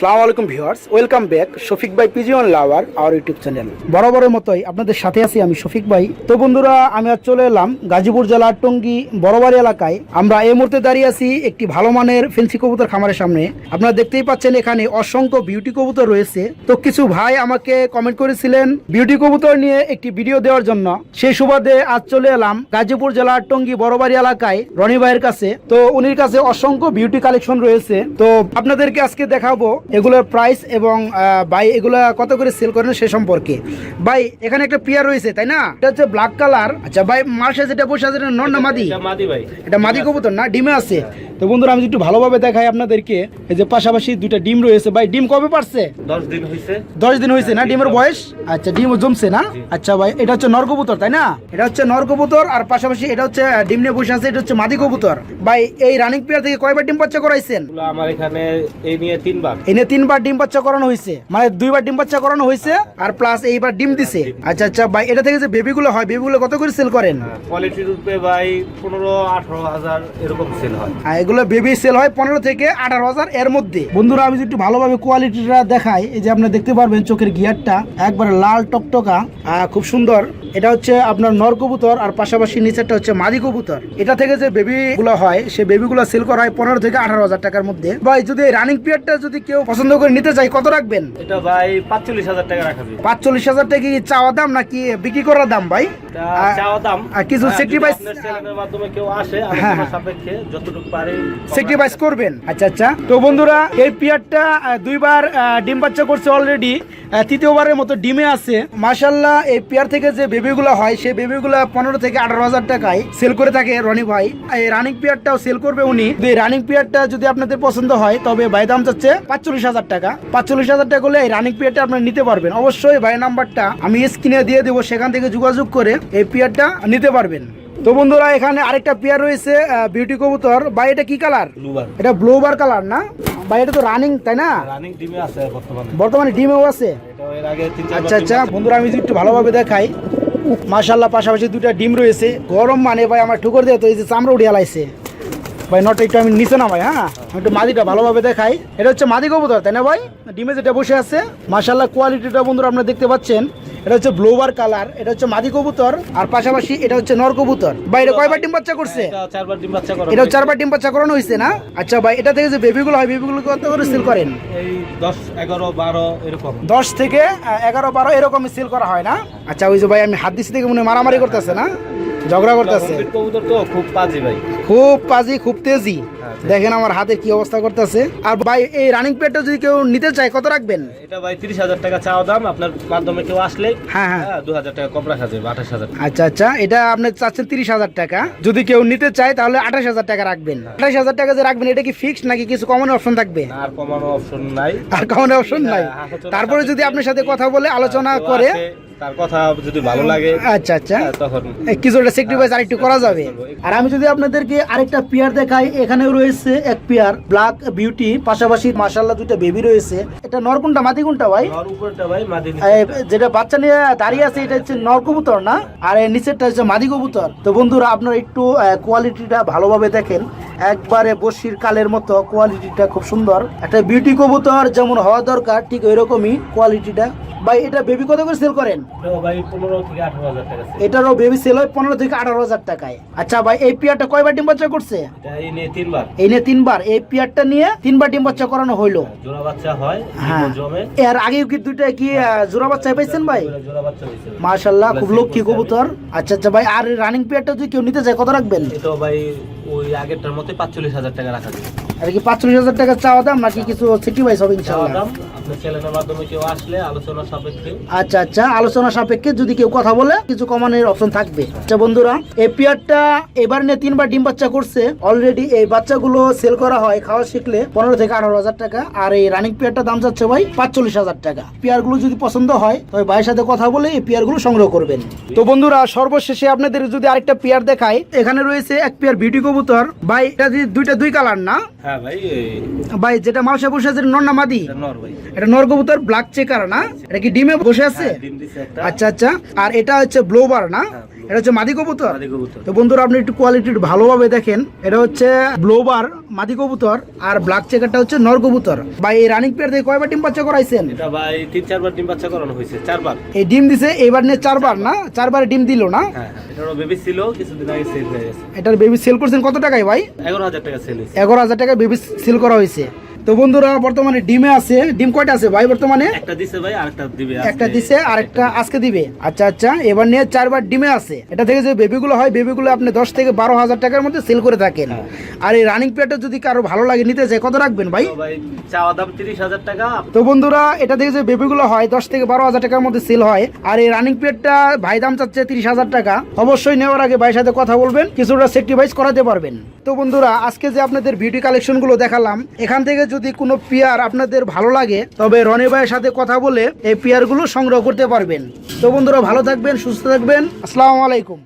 আসসালামু আলাইকুম viewers, welcome back Shafiq ভাই pigeon lover our YouTube channel. বরাবরের মতোই আপনাদের সাথে আছি আমি শফিক ভাই। তো বন্ধুরা, আমি আজ চলে এলাম গাজীপুর জেলার টঙ্গী বড়বাড়ি এলাকায়। আমরা এই মুহূর্তে দাঁড়িয়ে আছি একটি ভালো মানের ফেন্সি কবুতর খামারের সামনে। আপনারা দেখতেই পাচ্ছেন এখানে অসংখ্য বিউটি কবুতর রয়েছে। তো কিছু ভাই আমাকে কমেন্ট করেছিলেন বিউটি কবুতর নিয়ে একটি ভিডিও দেওয়ার জন্য। সেই সুবাদে আজ চলে এলাম গাজীপুর জেলার টঙ্গী বড়বাড়ি এলাকায় রনি ভাইয়ের কাছে। তো উনির কাছে অসংখ্য বিউটি কালেকশন রয়েছে। তো আপনাদেরকে আজকে দেখাবো এগুলোর প্রাইস এবং ভাই এগুলো কত করে সেল করেন সে সম্পর্কে। ভাই এখানে একটা পিয়ার রয়েছে তাই না? এটা হচ্ছে ব্ল্যাক কালার আচ্ছা ভাই মার্শে যেটা বসে আছে নর না মাদি? এটা মাদি ভাই। এটা মাদি কবুতর না? ডিমে আছে। তো বন্ধুরা আমি একটু ভালোভাবে দেখাই আপনাদেরকে এই যে পাশাপাশি দুইটা ডিম রয়েছে। ভাই ডিম কবে পারছে? দশ দিন হয়েছে দশ দিন হয়েছে না? ডিমের বয়স? আচ্ছা ডিম জমছে না? আচ্ছা ভাই এটা হচ্ছে নর কবুতর তাই না? এটা হচ্ছে নর কবুতর আর পাশাপাশি এটা হচ্ছে ডিম নিয়ে বসে আছে এটা হচ্ছে মাদি কবুতর। ভাই এই রানিং পেয়ার থেকে কয়বার ডিম বাচ্চা করাইছেন? আমার এখানে এই নিয়ে তিনবার। এনে তিনবার ডিম বাচ্চা করানো হয়েছে মানে দুইবার ডিম বাচ্চা করানো হয়েছে আর প্লাস এইবার ডিম দিছে। আচ্ছা আচ্ছা ভাই এটা থেকে যে বেবিগুলো হয় বেবিগুলো কত করে সেল করেন? কোয়ালিটি রূপে ভাই পনেরো আঠারো হাজার এরকম সেল হয়। আর এগুলো বেবি সেল হয় পনেরো থেকে আঠারো হাজার এর মধ্যে। বন্ধুরা আমি যদি একটু ভালোভাবে কোয়ালিটিটা দেখাই এই যে আপনি দেখতে পারবেন চোখের গিয়ারটা একবারে লাল টকটকা খুব সুন্দর। এটা হচ্ছে আপনার নর কবুতর আর পাশাপাশি নিচেরটা হচ্ছে মাদি কবুতর। এটা থেকে যে বেবি গুলো হয় সে বেবি গুলো সেল করা হয় পনেরো থেকে আঠারো হাজার টাকার মধ্যে। ভাই যদি রানিং পিরিয়ডটা যদি কেউ পছন্দ করে নিতে চাই কত রাখবেন? এটা ভাই পাঁচচল্লিশ হাজার টাকা রাখা পাঁচচল্লিশ হাজার টাকা কি চাওয়া দাম নাকি বিক্রি করার দাম ভাই? চাওয়া দাম। আর কিছু হ্যাঁ, মাধ্যমে কেউ আসে হ্যাঁ, হ্যাঁ। সাপেক্ষে যতটুকু পারে স্যাক্রিফাইস করবেন। আচ্ছা আচ্ছা। তো বন্ধুরা এই পিয়ারটা দুইবার ডিম বাচ্চা করছে অলরেডি তৃতীয়বারের মতো ডিমে আছে। মাশাল্লাহ এই পেয়ার থেকে যে বেবিগুলো হয়, সেই বেবিগুলো পনেরো থেকে আঠারো হাজার টাকায় সেল করে থাকে রনি ভাই। এই রানিং পিয়ারটাও সেল করবে উনি। রানিং পেয়ারটা যদি আপনাদের পছন্দ হয়, তবে ভাই দাম চাচ্ছে পাঁচচল্লিশ হাজার টাকা। পাঁচচল্লিশ হাজার টাকা হলে এই রানিং পিয়ারটা আপনারা নিতে পারবেন। অবশ্যই ভাই নাম্বারটা আমি স্ক্রিনে দিয়ে দেবো, সেখান থেকে যোগাযোগ করে এই পেয়ারটা নিতে পারবেন। তো বন্ধুরা এখানে আরেকটা পেয়ার রয়েছে বিউটি কবুতর। বা এটা কি কালার এটা ব্লোবার কালার না? বা এটা তো রানিং তাই না? রানিং ডিমে আছে বর্তমানে। ডিমেও আছে? আচ্ছা আচ্ছা বন্ধুরা আমি একটু ভালোভাবে দেখাই। মাশাল্লাহ পাশাপাশি দুইটা ডিম রয়েছে। গরম মানে ভাই আমার ঠুকর দিয়ে তো এই যে চামড়া উঠিয়ে লাইছে। ভাই নটা একটু আমি নিচে নামাই হ্যাঁ? একটু মাদিটা ভালোভাবে দেখাই। এটা হচ্ছে মাদি কবুতর তাই না ভাই? ডিমে যেটা বসে আছে মাশাল্লাহ কোয়ালিটিটা বন্ধুরা আপনারা দেখতে পাচ্ছেন। এটা হচ্ছে ব্লোবার কালার এটা হচ্ছে মাদি কবুতর আর পাশাপাশি এটা হচ্ছে নর কবুতর। ভাই এটা কয়বার ডিম বাচ্চা করছে? এটা চারবার ডিম বাচ্চা করা এটা চারবার ডিম বাচ্চা করানো হয়েছে না? আচ্ছা ভাই এটা থেকে যে বেবিগুলো হয় বেবিগুলো কত করে সেল করেন? এই 10 11 12 এরকম। দশ থেকে আহ, এগারো বারো এরকমই সেল করা হয় না? আচ্ছা ওই যে ভাই আমি হাত দিছি থেকে মনে মারামারি করতেছে না? ঝগড়া করতেছে। কবুতর তো খুব পাজি ভাই। খুব পাজি খুব তেজি। আচ্ছা। দেখেন আমার হাতে কি অবস্থা করতেছে। আর ভাই এই রানিং পেটটা যদি কেউ নিতে চায় কত রাখবেন? এটা ভাই তিরিশ হাজার টাকা চাওয়া দাম আপনার মাধ্যমে কেউ আসলে হ্যাঁ হ্যাঁ। দু হাজার টাকা কম রাখা যাবে আঠাশ হাজার আচ্ছা আচ্ছা এটা আপনি চাচ্ছেন তিরিশ হাজার টাকা। যদি কেউ নিতে চায় তাহলে আঠাশ হাজার টাকা রাখবেন। আঠাশ হাজার টাকা যে রাখবেন এটা কি ফিক্সড নাকি কিছু কমন অপশন থাকবে? আর কমানো অপশন নাই। আর অপশন নাই। তারপরে যদি আপনার সাথে কথা বলে আলোচনা করে তার কথা যদি ভালো লাগে আচ্ছা আচ্ছা। হ্যাঁ, তখন কিছুটা স্যাক্রিফাইস আরেকটু করা যাবে। আর আমি যদি আপনাদেরকে আরেকটা পেয়ার দেখাই এখানেও রয়েছে এক পেয়ার ব্ল্যাক বিউটি পাশাপাশি মাশাল্লাহ দুইটা বেবি রয়েছে। এটা নর কোনটা মাদি কোনটা ভাই? নর উপরটা ভাই যেটা বাচ্চা নিয়ে দাঁড়িয়ে আছে এটা হচ্ছে নর কবুতর না? আর এর নিচেরটা হচ্ছে মাদি কবুতর। তো বন্ধুরা আপনারা একটু কোয়ালিটিটা ভালোভাবে দেখেন। একবারে বসির কালের মতো কোয়ালিটিটা খুব সুন্দর। একটা বিউটি কবুতর যেমন হওয়া দরকার ঠিক ওই রকমই কোয়ালিটিটা ভাই এটা বেবি কত করে সেল করেন? এটারও বেবি সেল হয় পনেরো থেকে আঠারো হাজার টাকায়। আচ্ছা ভাই এই পিয়ারটা কয়বার ডিম বাচ্চা করছে? এই নিয়ে তিনবার। এই পিয়ারটা নিয়ে তিনবার ডিম বাচ্চা করানো হইল। হয় হ্যাঁ এর আগেও কি দুইটা কি জোড়া বাচ্চা পাইছেন ভাই? মাশাল্লাহ খুব লক্ষ্মী কবুতর। আচ্ছা আচ্ছা ভাই আর রানিং পিয়ারটা যদি কেউ নিতে চায় কত রাখবেন? ভাই ওই আগেরটার মতো পাঁচচল্লিশ হাজার টাকা রাখা যাবে আর কি পাঁচচল্লিশ হাজার টাকা চাওয়া দাম নাকি কিছু সিটি ভাইস হবে চাওয়া ইনশাল্লাহ দাম আপনার চ্যানেলের মাধ্যমে কেউ আসলে আলোচনা সাপেক্ষে। আচ্ছা আচ্ছা আলোচনা সাপেক্ষে যদি কেউ কথা বলে কিছু কমানোর অপশন থাকবে। আচ্ছা বন্ধুরা এই পিয়ারটা এবার নিয়ে তিনবার ডিম বাচ্চা করছে। অলরেডি এই বাচ্চাগুলো সেল করা হয় খাওয়া শিখলে পনেরো থেকে আঠারো হাজার টাকা। আর এই রানিং পিয়ারটা দাম যাচ্ছে ভাই পাঁচচল্লিশ হাজার টাকা। পিয়ারগুলো যদি পছন্দ হয় তবে ভাইয়ের সাথে কথা বলে এই পিয়ারগুলো সংগ্রহ করবেন। তো বন্ধুরা সর্বশেষে আপনাদের যদি আরেকটা পিয়ার দেখাই। এখানে রয়েছে এক পিয়ার বিউটি কবুতর। ভাই এটা যদি দুইটা দুই কালার না? হ্যাঁ ভাই ভাই যেটা মালসা বসে আছে এটা নর না মাদি? এটা নর ভাই। এটা নর কবুতর ব্ল্যাক চেকার না? এটা কি ডিমে বসে আছে? একটা। আচ্ছা আচ্ছা। আর এটা হচ্ছে ব্লোবার না? এটা হচ্ছে মাদি কবুতর। তো বন্ধুরা আপনি একটু কোয়ালিটি ভালোভাবে দেখেন। এটা হচ্ছে ব্লোবার মাদি কবুতর আর ব্ল্যাক চেকারটা হচ্ছে নর কবুতর। বা এই রানিং পেয়ার দিয়ে কয়বার ডিম বাচ্চা করাইছেন? এটা ভাই তিন চারবার ডিম বাচ্চা করানো হয়েছে চারবার। এই ডিম দিছে এবার নিয়ে চারবার না? চারবার ডিম দিল না? হ্যাঁ হ্যাঁ এটারও বেবি ছিল কিছুদিন আগে সেল হয়ে গেছে। এটার বেবি সেল করছেন কত টাকায় ভাই? এগারো হাজার টাকা সেল হয়েছে। এগারো হাজার টাকা বেবি সেল করা হয়েছে। তো বন্ধুরা বর্তমানে ডিমে আছে। ডিম কয়টা আছে ভাই বর্তমানে? একটা দিছে ভাই আরেকটা দিবে একটা। দিছে আর একটা আজকে দিবে। আচ্ছা আচ্ছা এবার নিয়ে চারবার ডিমে আছে। এটা থেকে যে বেবিগুলো হয় বেবিগুলো আপনি দশ থেকে বারো হাজার টাকার মধ্যে সেল করে থাকেন। হ্যাঁ। আর এই রানিং পেয়ারটা যদি কারও ভালো লাগে নিতে চায় কত রাখবেন ভাই? চাওয়া দাম তিরিশ হাজার টাকা। তো বন্ধুরা এটা থেকে যে বেবিগুলো হয় দশ থেকে বারো হাজার টাকার মধ্যে সেল হয়। আর এই রানিং পিরিয়ডটা ভাই দাম চাচ্ছে তিরিশ হাজার টাকা। অবশ্যই নেওয়ার আগে ভাইয়ের সাথে কথা বলবেন কিছুটা সেক্রিফাইস করাতে পারবেন। তো বন্ধুরা আজকে যে আপনাদের বিউটি কালেকশনগুলো দেখালাম এখান থেকে যদি কোনো পিয়ার আপনাদের ভালো লাগে, তবে রনি ভাইয়ের সাথে কথা বলে এই পিয়ারগুলো সংগ্রহ করতে পারবেন। তো বন্ধুরা, ভালো থাকবেন, সুস্থ থাকবেন। আসসালামু আলাইকুম।